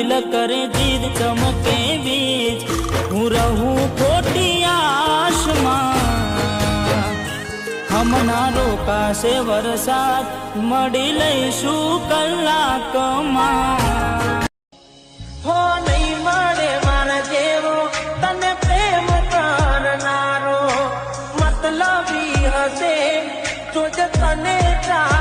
દિલ કરે જીદ ચમકે બીજ હું રહું ખોટી આશમાં હમણાં રોકાશે વરસાદ મળી લઈશું કલાકમાં હો નહીં મારા જેવો તને પ્રેમ કરનારો મતલબી હશે જોજ તને ચાહનારો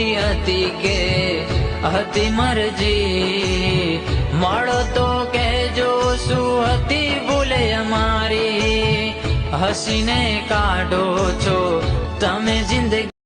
મજબૂરી હતી કે હતી મરજી. મળો તો કેજો શું હતી ભૂલે અમારી હસીને કાઢો છો તમે જિંદગી.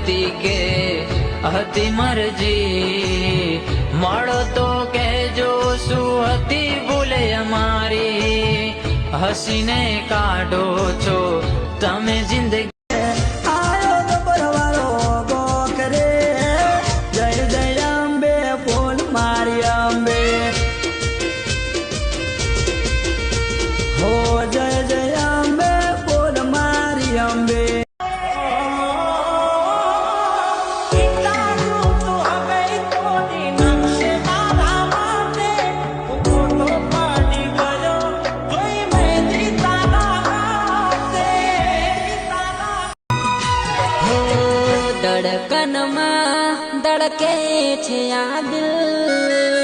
હતી કે હતી મરજી? મળો તો કહેજો શું હતી ભૂલે અમારી? હસીને કાઢો છો તમે જિંદગી धड़कन मां धड़के छे आ दिल।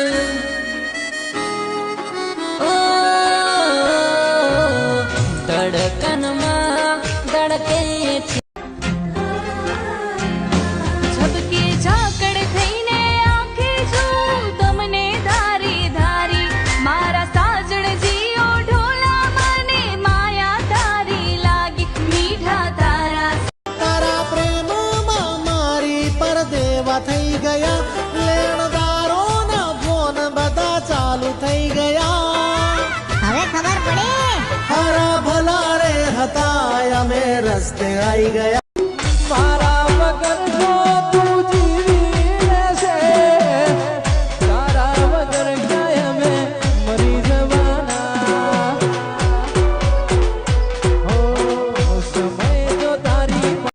દેવા થઈ ગયા. લેણદારો ના ફોન બધા ચાલુ થઈ ગયા. હવે ખબર પડી. હરા ભલા રે હતા અમે રસ્તે આવી ગયા.